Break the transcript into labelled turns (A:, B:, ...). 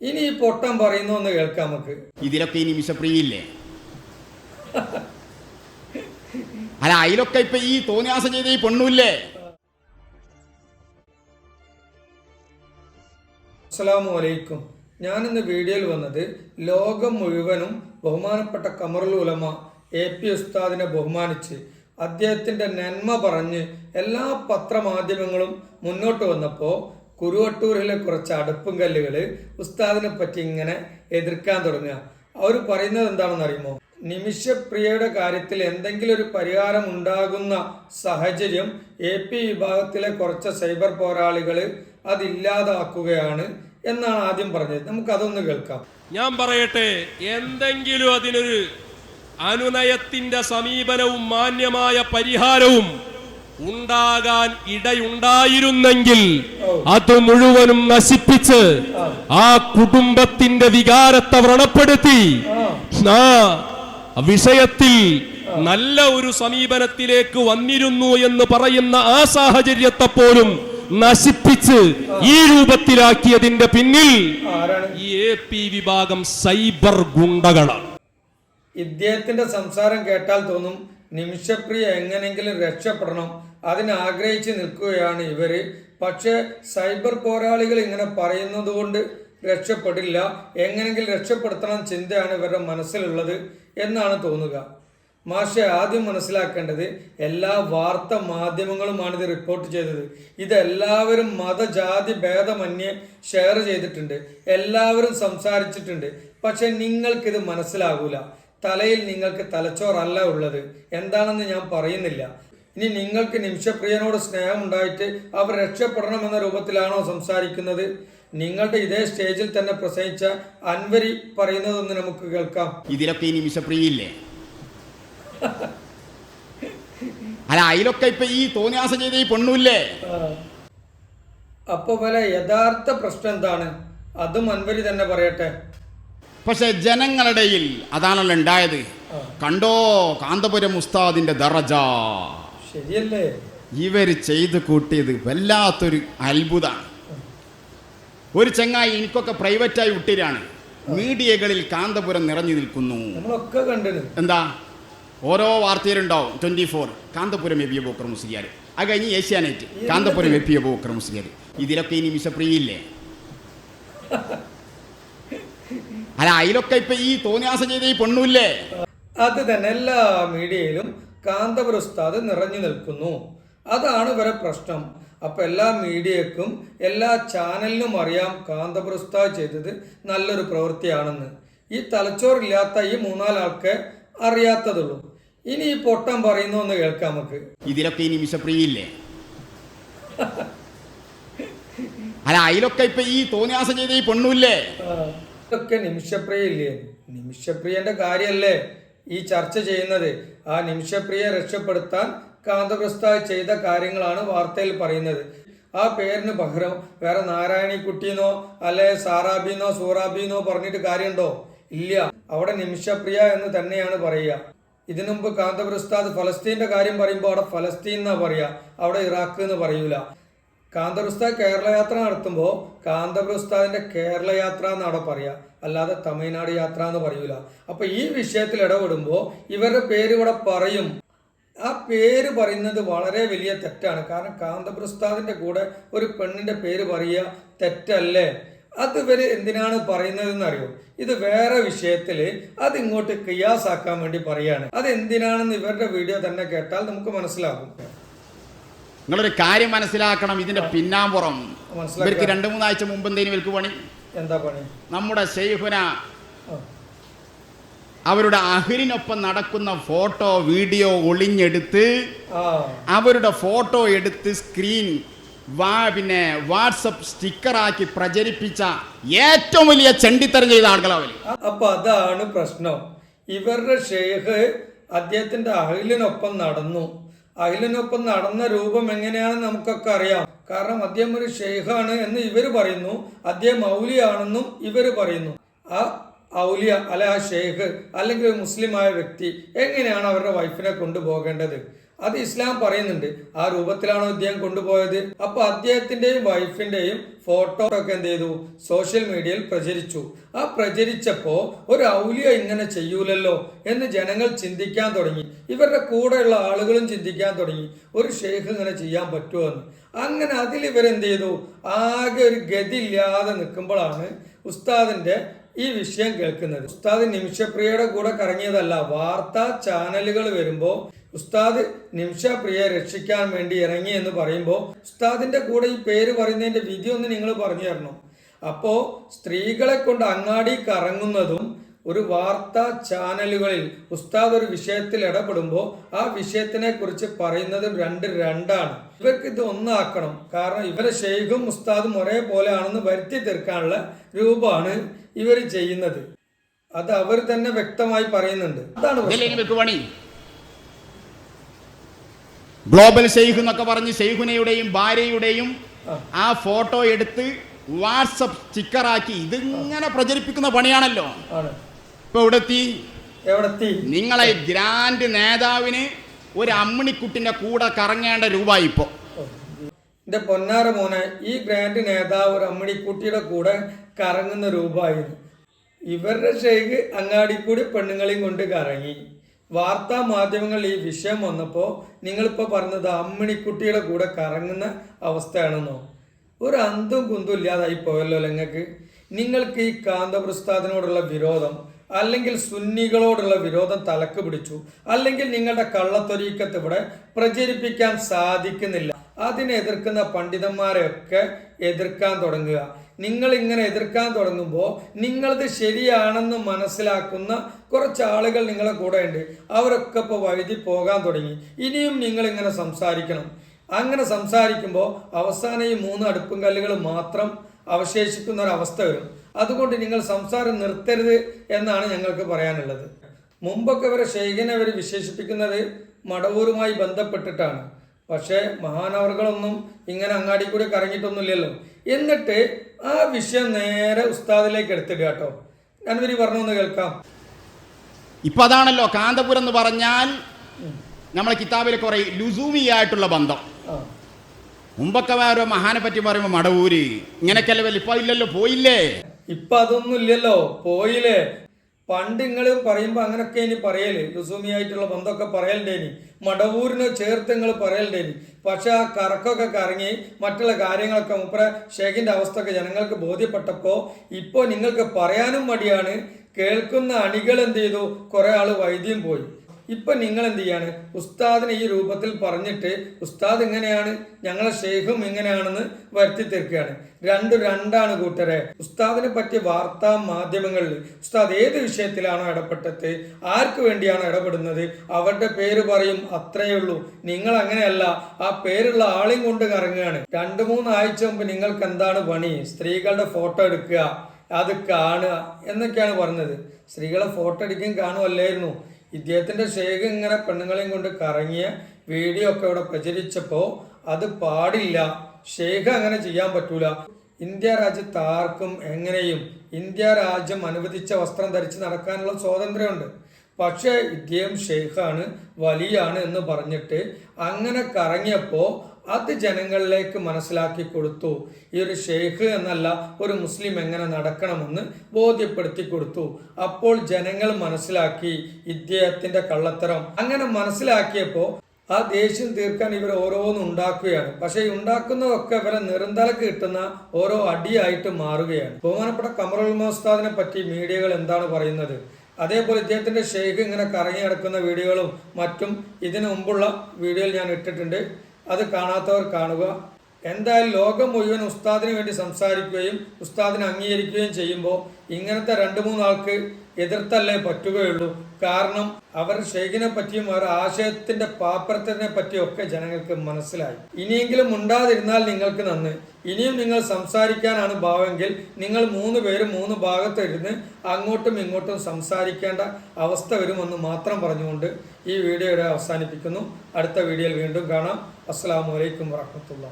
A: ഇനി ഈ പൊട്ടം പറയുന്നു എന്ന് കേൾക്കാം നമുക്ക്.
B: ഇതിലൊക്കെ ഇനി വിഷപ്രിയില്ലേ അല്ല അതിലൊക്കെ ഇപ്പൊ ഈ തോന്നിയാസം ചെയ്ത ഈ പെണ്ണുല്ലേ?
A: അസ്സലാമു അലൈക്കും. ഞാനിന്ന് വീഡിയോയിൽ വന്നത് ലോകം മുഴുവനും ബഹുമാനപ്പെട്ട കമറുൽ ഉലമ എ പി ഉസ്താദിനെ ബഹുമാനിച്ച് അദ്ദേഹത്തിന്റെ നന്മ പറഞ്ഞ് എല്ലാ പത്രമാധ്യമങ്ങളും മുന്നോട്ട് വന്നപ്പോൾ കുരുവട്ടൂരിലെ കുറച്ച് അടുപ്പും കല്ലുകൾ ഉസ്താദിനെ പറ്റി ഇങ്ങനെ എതിർക്കാൻ തുടങ്ങുക. അവർ പറയുന്നത് എന്താണെന്ന് അറിയുമോ? നിമിഷപ്രിയയുടെ കാര്യത്തിൽ എന്തെങ്കിലും ഒരു പരിഹാരം ഉണ്ടാകുന്ന സാഹചര്യം എ പി വിഭാഗത്തിലെ കുറച്ച് സൈബർ പോരാളികൾ അതില്ലാതാക്കുകയാണ് എന്നാണ് ആദ്യം പറഞ്ഞത്. നമുക്ക് അതൊന്ന് കേൾക്കാം.
C: ഞാൻ പറയട്ടെ എന്തെങ്കിലും അതിനൊരു അനുനയത്തിന്റെ സമീപനവും മാന്യമായ പരിഹാരവും ഉണ്ടാകാൻ ഇടയുണ്ടായിരുന്നെങ്കിൽ അത് മുഴുവനും നശിപ്പിച്ച് ആ കുടുംബത്തിന്റെ വികാരത്തെ വ്രണപ്പെടുത്തി. ആ വിഷയത്തിൽ നല്ല ഒരു സമീപനത്തിലേക്ക് വന്നിരുന്നു എന്ന് പറയുന്ന ആ സാഹചര്യത്തെ പോലും നശിപ്പിച്ച് ഈ രൂപത്തിലാക്കിയതിന്റെ പിന്നിൽ എ പി വിഭാഗം സൈബർ ഗുണ്ടകളാണ്.
A: ഇദ്ദേഹത്തിന്റെ സംസാരം കേട്ടാൽ തോന്നും നിമിഷപ്രിയ എങ്ങനെങ്കിലും രക്ഷപ്പെടണം അതിന് ആഗ്രഹിച്ച് നിൽക്കുകയാണ് ഇവർ പക്ഷേ സൈബർ പോരാളികൾ ഇങ്ങനെ പറയുന്നത് കൊണ്ട് രക്ഷപ്പെടില്ല. എങ്ങനെങ്കിലും രക്ഷപ്പെടുത്തണം ചിന്തയാണ് ഇവരുടെ മനസ്സിലുള്ളത് എന്നാണ് തോന്നുക. മാഷെ ആദ്യം മനസ്സിലാക്കേണ്ടത് എല്ലാ വാർത്ത മാധ്യമങ്ങളുമാണ് ഇത് റിപ്പോർട്ട് ചെയ്തത്. ഇതെല്ലാവരും മതജാതി ഭേദമന്യേ ഷെയർ ചെയ്തിട്ടുണ്ട്. എല്ലാവരും സംസാരിച്ചിട്ടുണ്ട്. പക്ഷെ നിങ്ങൾക്കിത് മനസ്സിലാകൂല. തലയിൽ നിങ്ങൾക്ക് തലച്ചോറല്ല ഉള്ളത്. എന്താണെന്ന് ഞാൻ പറയുന്നില്ല. ഇനി നിങ്ങൾക്ക് നിമിഷപ്രിയനോട് സ്നേഹമുണ്ടായിട്ട് അവർ രക്ഷപ്പെടണമെന്ന രൂപത്തിലാണോ സംസാരിക്കുന്നത്? നിങ്ങളുടെ ഇതേ സ്റ്റേജിൽ തന്നെ പ്രസംഗിച്ച അൻവരി പറയുന്നതൊന്ന് നമുക്ക് കേൾക്കാം.
B: ഇതിലൊക്കെ ഈ നിമിഷപ്രിയില്ലേ അല്ല അതിലൊക്കെ ഇപ്പൊ ഈ തോന്നിയാസ ചെയ്ത ഈ പെണ്ണുല്ലേ?
A: അപ്പൊ വല യഥാർത്ഥ പ്രശ്നം എന്താണ്? അതും അൻവരി തന്നെ പറയട്ടെ.
B: പക്ഷെ ജനങ്ങളുടെയിൽ അതാണല്ലോ ഉണ്ടായത്. കണ്ടോ കാന്തപുരം ഉസ്താദിന്റെ ദറജ?
A: ശരിയല്ലേ?
B: ഇവർ ചെയ്ത് കൂട്ടിയത് വല്ലാത്തൊരു അത്ഭുതമാണ് ഒരു ചങ്ങായി എനിക്കൊക്കെ പ്രൈവറ്റായി വിട്ടിരാണ്. മീഡിയകളിൽ കാന്തപുരം നിറഞ്ഞു നിൽക്കുന്നു.
A: നമ്മളൊക്കെ
B: എന്താ? ഓരോ വാർത്തയിലുണ്ടാവും. Twenty four. കാന്തപുരം എബിയ ബോക്കർ മുസ്ലിയാർ. അത് കഴിഞ്ഞ് ഏഷ്യാനെറ്റ്. കാന്തപുരം എബിയ ബോക്കർ മുസ്ലിയാർ. ഇതിലൊക്കെ ഇനി വിശപ്രിയില്ലേ അല്ല അതിലൊക്കെ ഇപ്പൊ ഈ തോന്നിയാസം ചെയ്ത ഈ പെണ്ണുല്ലേ?
A: അത് തന്നെ എല്ലാ മീഡിയയിലും കാന്തപുര ഉസ്താദ് നിറഞ്ഞു നിൽക്കുന്നു. അതാണ് ഇവരെ പ്രശ്നം. അപ്പോൾ എല്ലാ മീഡിയക്കും എല്ലാ ചാനലിനും അറിയാം കാന്തപുര ഉസ്താദ് ചെയ്തത് നല്ലൊരു പ്രവൃത്തിയാണെന്ന്. ഈ തലച്ചോറില്ലാത്ത ഈ മൂന്നാലാൾക്ക് അറിയാത്തതുള്ളൂ. ഇനി ഈ പൊട്ടം പറയുന്നു എന്ന് കേൾക്കാം നമുക്ക്.
B: ഇതിലൊക്കെ ഈ നിമിഷപ്രിയില്ലേ അല്ല അതിലൊക്കെ ഇപ്പൊ ഈ തോന്നിയാസം ചെയ്ത ഈ പെണ്ണുല്ലേ?
A: ഇതൊക്കെ നിമിഷപ്രിയ ഇല്ലേ നിമിഷപ്രിയന്റെ കാര്യല്ലേ? ഈ ചർച്ച ചെയ്യുന്നത് ആ നിമിഷപ്രിയെ രക്ഷപ്പെടുത്താൻ കാന്തപ്രസ്ഥ ചെയ്ത കാര്യങ്ങളാണ് വാർത്തയിൽ പറയുന്നത്. ആ പേരിന് പകരം വേറെ നാരായണിക്കുട്ടിന്നോ അല്ലെ സാറാബിന്നോ സൂറാബിന്നോ പറഞ്ഞിട്ട് കാര്യമുണ്ടോ? ഇല്ല. അവിടെ നിമിഷപ്രിയ എന്ന് തന്നെയാണ് പറയുക. ഇതിനു മുമ്പ് കാന്തപുരസ്താദ് ഫലസ്തീന്റെ കാര്യം പറയുമ്പോൾ അവിടെ ഫലസ്തീൻ എന്നാ പറയാ അവിടെ ഇറാഖ് എന്ന് പറയൂല. കാന്തപുരസ്താദ് കേരള യാത്ര നടത്തുമ്പോൾ കാന്തപുരസ്താദിന്റെ കേരള യാത്ര എന്ന് പറയുക പറയാ? അല്ലാതെ തമിഴ്നാട് യാത്ര എന്ന് പറയൂല. അപ്പോൾ ഈ വിഷയത്തിൽ ഇടപെടുമ്പോൾ ഇവരുടെ പേര് ഇവിടെ പറയും. ആ പേര് പറയുന്നത് വളരെ വലിയ തെറ്റാണ്. കാരണം കാന്തപുരസ്താദിന്റെ കൂടെ ഒരു പെണ്ണിന്റെ പേര് പറയുക തെറ്റല്ലേ? അത് ഇവർ എന്തിനാണ് പറയുന്നതെന്ന് അറിയോ ഇത് വേറെ വിഷയത്തിൽ അത് ഇങ്ങോട്ട് ക്രിയാസാക്കാൻ വേണ്ടി പറയാണ്. അത് എന്തിനാണെന്ന് ഇവരുടെ വീഡിയോ തന്നെ കേട്ടാൽ നമുക്ക് മനസ്സിലാകും.
B: നിങ്ങളൊരു കാര്യം മനസ്സിലാക്കണം ഇതിന്റെ പിന്നാമ്പുറം. ഇവർക്ക് രണ്ടു മൂന്നാഴ്ച മുമ്പ് എന്തേലും ഇവർക്ക് പണി?
A: എന്താ പണി?
B: നമ്മുടെ
A: ഷെയ്ഫുന.
B: അവരുടെ അഹിരിനൊപ്പം നടക്കുന്ന ഫോട്ടോ വീഡിയോ ഒളിഞ്ഞെടുത്ത് അവരുടെ ഫോട്ടോ എടുത്ത് സ്ക്രീൻ വാ പിന്നെ വാട്സപ്പ് സ്റ്റിക്കറാക്കി പ്രചരിപ്പിച്ച ഏറ്റവും വലിയ ചെണ്ടിത്തരം ചെയ്ത ആളുകളാവര്
A: അപ്പൊ അതാണ് പ്രശ്നം. ഇവരുടെ ഷെയ്ഖ് അദ്ദേഹത്തിന്റെ അഹിലിനൊപ്പം നടന്നു. അഹിലിനൊപ്പം നടന്ന രൂപം എങ്ങനെയാണെന്ന് നമുക്കൊക്കെ അറിയാം. കാരണം അദ്ദേഹം ഒരു ഷെയ്ഖാണ് എന്ന് ഇവർ പറയുന്നു. അദ്ദേഹം ഔലിയാണെന്നും ഇവർ പറയുന്നു. ആ ഔലിയ അല്ലെ ആ ഷെയ്ഖ് അല്ലെങ്കിൽ ഒരു മുസ്ലിമായ വ്യക്തി എങ്ങനെയാണ് അവരുടെ വൈഫിനെ കൊണ്ടുപോകേണ്ടത്? അത് ഇസ്ലാം പറയുന്നുണ്ട്. ആ രൂപത്തിലാണോ അദ്ദേഹം കൊണ്ടുപോയത്? അപ്പോൾ അദ്ദേഹത്തിന്റെയും വൈഫിന്റെയും ഫോട്ടോ ഒക്കെ എന്ത് ചെയ്തു? സോഷ്യൽ മീഡിയയിൽ പ്രചരിച്ചു. ആ പ്രചരിച്ചപ്പോൾ ഒരു ഔലിയ ഇങ്ങനെ ചെയ്യൂലല്ലോ എന്ന് ജനങ്ങൾ ചിന്തിക്കാൻ തുടങ്ങി. ഇവരുടെ കൂടെയുള്ള ആളുകളും ചിന്തിക്കാൻ തുടങ്ങി. ഒരു ഷെയ്ഖ് ഇങ്ങനെ ചെയ്യാൻ പറ്റുമോ എന്ന് അങ്ങനെ അതിൽ ഇവരെന്ത് ചെയ്തു? ആകെ ഒരു ഗതിയില്ലാതെ നിൽക്കുമ്പോഴാണ് ഉസ്താദിന്റെ ഈ വിഷയം കേൾക്കുന്നത്. ഉസ്താദ് നിമിഷപ്രിയയുടെ കൂടെ കറങ്ങിയതല്ല വാർത്താ ചാനലുകൾ വരുമ്പോൾ ഉസ്താദ് നിമിഷപ്രിയയെ രക്ഷിക്കാൻ വേണ്ടി ഇറങ്ങി എന്ന് പറയുമ്പോൾ ഉസ്താദിന്റെ കൂടെ ഈ പേര് പറയുന്നതിന്റെ വിധി ഒന്ന് നിങ്ങൾ പറഞ്ഞു തരണം. അപ്പോ സ്ത്രീകളെ കൊണ്ട് അങ്ങാടി കറങ്ങുന്നതും ഒരു വാർത്താ ചാനലുകളിൽ ഉസ്താദ് ഒരു വിഷയത്തിൽ ഇടപെടുമ്പോൾ ആ വിഷയത്തിനെ കുറിച്ച് പറയുന്നതും രണ്ട് രണ്ടാണ്. ഇവർക്ക് ഇത് ഒന്നാക്കണം. കാരണം ഇവരെ ഷെയ്ഖും ഉസ്താദും ഒരേപോലെ ആണെന്ന് വരുത്തി തീർക്കാനുള്ള രൂപമാണ് ഇവർ ചെയ്യുന്നത്. അത് അവർ തന്നെ വ്യക്തമായി പറയുന്നുണ്ട്. അതാണ്
B: ഗ്ലോബൽ ഷെയ്ഖ് എന്നൊക്കെ പറഞ്ഞ് ഷെയ്ഖുനയുടെയും ഭാര്യയുടെയും
A: ആ.
B: ഫോട്ടോ എടുത്ത് വാട്സപ്പ് സ്റ്റിക്കറാക്കി. ഇതിങ്ങനെ പ്രചരിപ്പിക്കുന്ന പണിയാണല്ലോ. ഇപ്പൊ
A: എവിടെത്തി?
B: നിങ്ങളെ ഗ്രാൻഡ് നേതാവിന് ഒരു അമ്മിണിക്കുട്ടിന്റെ കൂടെ കറങ്ങേണ്ട രൂപ ഇപ്പോ.
A: എന്റെ പൊന്നാറ മോനെ ഈ ഗ്രാൻഡ് നേതാവ് ഒരു അമ്മണിക്കുട്ടിയുടെ കൂടെ കറങ്ങുന്ന രൂപമായിരുന്നു ഇവരുടെ ഷെയ്ഖ് അങ്ങാടിക്കൂടി പെണ്ണുങ്ങളെയും കൊണ്ട് കറങ്ങി. വാർത്താ മാധ്യമങ്ങൾ ഈ വിഷയം വന്നപ്പോൾ നിങ്ങളിപ്പോൾ പറഞ്ഞത് അമ്മിണിക്കുട്ടിയുടെ കൂടെ കറങ്ങുന്ന അവസ്ഥയാണെന്നോ? ഒരു അന്തും കുന്തും ഇല്ലാതായി പോയല്ലോ നിങ്ങൾക്ക്? നിങ്ങൾക്ക് ഈ കാന്തപ്രസ്ഥാദിനോടുള്ള വിരോധം അല്ലെങ്കിൽ സുന്നികളോടുള്ള വിരോധം തലക്ക് പിടിച്ചു അല്ലെങ്കിൽ നിങ്ങളുടെ കള്ളത്തൊരീക്കത്ത് ഇവിടെ പ്രചരിപ്പിക്കാൻ സാധിക്കുന്നില്ല. അതിനെ എതിർക്കുന്ന പണ്ഡിതന്മാരെയൊക്കെ എതിർക്കാൻ തുടങ്ങുക. നിങ്ങൾ ഇങ്ങനെ എതിർക്കാൻ തുടങ്ങുമ്പോൾ നിങ്ങളത് ശരിയാണെന്ന് മനസ്സിലാക്കുന്ന കുറച്ച് ആളുകൾ നിങ്ങളെ കൂടെ ഉണ്ട് അവരൊക്കെ ഇപ്പോൾ വഴുതി പോകാൻ തുടങ്ങി. ഇനിയും നിങ്ങൾ ഇങ്ങനെ സംസാരിക്കണം. അങ്ങനെ സംസാരിക്കുമ്പോൾ അവസാനം ഈ മൂന്ന് അടുപ്പും കല്ലുകൾ മാത്രം അവശേഷിക്കുന്ന ഒരു അവസ്ഥ വരും. അതുകൊണ്ട് നിങ്ങൾ സംസാരം നിർത്തരുത് എന്നാണ് ഞങ്ങൾക്ക് പറയാനുള്ളത്. മുമ്പൊക്കെ ഇവരെ ഷെയ്ഖിനെ അവർ വിശേഷിപ്പിക്കുന്നത് മടവൂരുമായി ബന്ധപ്പെട്ടിട്ടാണ്. പക്ഷേ മഹാനവറുകളൊന്നും ഇങ്ങനെ അങ്ങാടി കൂടി കറങ്ങിയിട്ടൊന്നുമില്ലല്ലോ. എന്നിട്ട് ആ വിഷയം നേരെ ഉസ്താദിലേക്ക് എടുത്തിടുക കേട്ടോ. രണ്ടുപേരി പറഞ്ഞു ഒന്ന് കേൾക്കാം.
B: ഇപ്പൊ അതാണല്ലോ കാന്തപുരം എന്ന് പറഞ്ഞാൽ നമ്മളെ കിതാബിൽ കുറെ ലുസൂമിയായിട്ടുള്ള ബന്ധം. മുമ്പൊക്കെ മഹാനെ പറ്റി പറയുമ്പോൾ മടവൂര് ഇങ്ങനെയൊക്കെ വല്ല ഇപ്പൊ ഇല്ലല്ലോ പോയില്ലേ?
A: ഇപ്പൊ അതൊന്നും ഇല്ലല്ലോ പോയില്ലേ? പണ്ട് നിങ്ങൾ പറയുമ്പോൾ അങ്ങനെയൊക്കെ ഇനി പറയൽ. ലുസൂമിയായിട്ടുള്ള ബന്ധമൊക്കെ പറയലുണ്ടേനി മടവൂരിനെ ചേർത്ത് നിങ്ങൾ പറയലുണ്ടേനി പക്ഷെ ആ കറക്കൊക്കെ കറങ്ങി മറ്റുള്ള കാര്യങ്ങളൊക്കെ മുപ്പറ ഷേഖിന്റെ അവസ്ഥയൊക്കെ ജനങ്ങൾക്ക് ബോധ്യപ്പെട്ടപ്പോൾ ഇപ്പോൾ നിങ്ങൾക്ക് പറയാനും മടിയാണ്. കേൾക്കുന്ന അണികൾ എന്ത് ചെയ്തു? കുറേ ആൾ വൈദ്യം പോയി. ഇപ്പൊ നിങ്ങൾ എന്ത് ചെയ്യാണ് ഉസ്താദിനെ ഈ രൂപത്തിൽ പറഞ്ഞിട്ട് ഉസ്താദ് ഇങ്ങനെയാണ് ഞങ്ങളെ ഷെയ്ഖും ഇങ്ങനെയാണെന്ന് വരുത്തി തീർക്കുകയാണ് രണ്ട് രണ്ടാണ് കൂട്ടരെ. ഉസ്താദിനെ പറ്റിയ വാർത്താ മാധ്യമങ്ങളിൽ ഉസ്താദ് ഏത് വിഷയത്തിലാണോ ഇടപെട്ടത് ആർക്ക് വേണ്ടിയാണ് ഇടപെടുന്നത് അവരുടെ പേര് പറയും അത്രയേ ഉള്ളൂ. നിങ്ങൾ അങ്ങനെയല്ല ആ പേരുള്ള ആളെയും കൊണ്ട് കറങ്ങുകയാണ്. രണ്ടു മൂന്ന് ആഴ്ച മുമ്പ് നിങ്ങൾക്ക് എന്താണ് പണി? സ്ത്രീകളുടെ ഫോട്ടോ എടുക്കുക അത് കാണുക എന്നൊക്കെയാണ് പറഞ്ഞത്. സ്ത്രീകളെ ഫോട്ടോ എടുക്കുകയും കാണുമല്ലായിരുന്നു ഇദ്ദേഹത്തിന്റെ ഷേഖ് ഇങ്ങനെ പെണ്ണുങ്ങളെയും കൊണ്ട് കറങ്ങിയ വീഡിയോ ഒക്കെ ഇവിടെ പ്രചരിച്ചപ്പോൾ അത് പാടില്ല. ഷേഖ് അങ്ങനെ ചെയ്യാൻ പറ്റൂല. ഇന്ത്യ രാജ്യത്ത് ആർക്കും എങ്ങനെയും ഇന്ത്യ രാജ്യം അനുവദിച്ച വസ്ത്രം ധരിച്ച് നടക്കാനുള്ള സ്വാതന്ത്ര്യമുണ്ട്. പക്ഷേ ഇദ്ദേഹം ഷെയ്ഖാണ് വലിയാണ് എന്ന് പറഞ്ഞിട്ട് അങ്ങനെ കറങ്ങിയപ്പോൾ അത് ജനങ്ങളിലേക്ക് മനസ്സിലാക്കി കൊടുത്തു. ഈ ഒരു ഷെയ്ഖ് എന്നല്ല ഒരു മുസ്ലിം എങ്ങനെ നടക്കണമെന്ന് ബോധ്യപ്പെടുത്തി കൊടുത്തു. അപ്പോൾ ജനങ്ങൾ മനസ്സിലാക്കി ഇദ്ദേഹത്തിന്റെ കള്ളത്തരം. അങ്ങനെ മനസ്സിലാക്കിയപ്പോൾ ആ ദേഷ്യം തീർക്കാൻ ഇവർ ഓരോന്നും ഉണ്ടാക്കുകയാണ്. പക്ഷെ ഉണ്ടാക്കുന്നതൊക്കെ ഇവരെ നിരന്തര കിട്ടുന്ന ഓരോ അടിയായിട്ട് മാറുകയാണ്. ബഹുമാനപ്പെട്ട കമറുൽ മോസ്താദിനെ പറ്റി മീഡിയകൾ എന്താണ് പറയുന്നത്? അതേപോലെ ഇദ്ദേഹത്തിന്റെ ഷെയ്ഖ് ഇങ്ങനെ കറങ്ങി കിടക്കുന്ന വീഡിയോകളും മറ്റും ഇതിനു മുമ്പുള്ള വീഡിയോയിൽ ഞാൻ ഇട്ടിട്ടുണ്ട്. അത് കാണാത്തവർ കാണുക. എന്തായാലും ലോകം മുഴുവൻ ഉസ്താദിന് വേണ്ടി സംസാരിക്കുകയും ഉസ്താദിനെ അംഗീകരിക്കുകയും ചെയ്യുമ്പോൾ ഇങ്ങനത്തെ രണ്ട് മൂന്നാൾക്ക് എതിർത്തല്ലേ പറ്റുകയുള്ളൂ. കാരണം അവർ ഷെയ്ഖിനെ പറ്റിയും അവരുടെ ആശയത്തിന്റെ പാപ്പരത്തിനെ പറ്റിയും ഒക്കെ ജനങ്ങൾക്ക് മനസ്സിലായി. ഇനിയെങ്കിലും ഉണ്ടാതിരുന്നാൽ നിങ്ങൾക്ക് നന്ന്. ഇനിയും നിങ്ങൾ സംസാരിക്കാനാണ് ഭാവമെങ്കിൽ നിങ്ങൾ മൂന്ന് പേരും മൂന്ന് ഭാഗത്തിരുന്ന് അങ്ങോട്ടും ഇങ്ങോട്ടും സംസാരിക്കേണ്ട അവസ്ഥ വരുമെന്ന് മാത്രം പറഞ്ഞുകൊണ്ട് ഈ വീഡിയോ ഇവിടെ അവസാനിപ്പിക്കുന്നു. അടുത്ത വീഡിയോയിൽ വീണ്ടും കാണാം. അസ്സാം വലൈക്കും വാഹമത്തുള്ള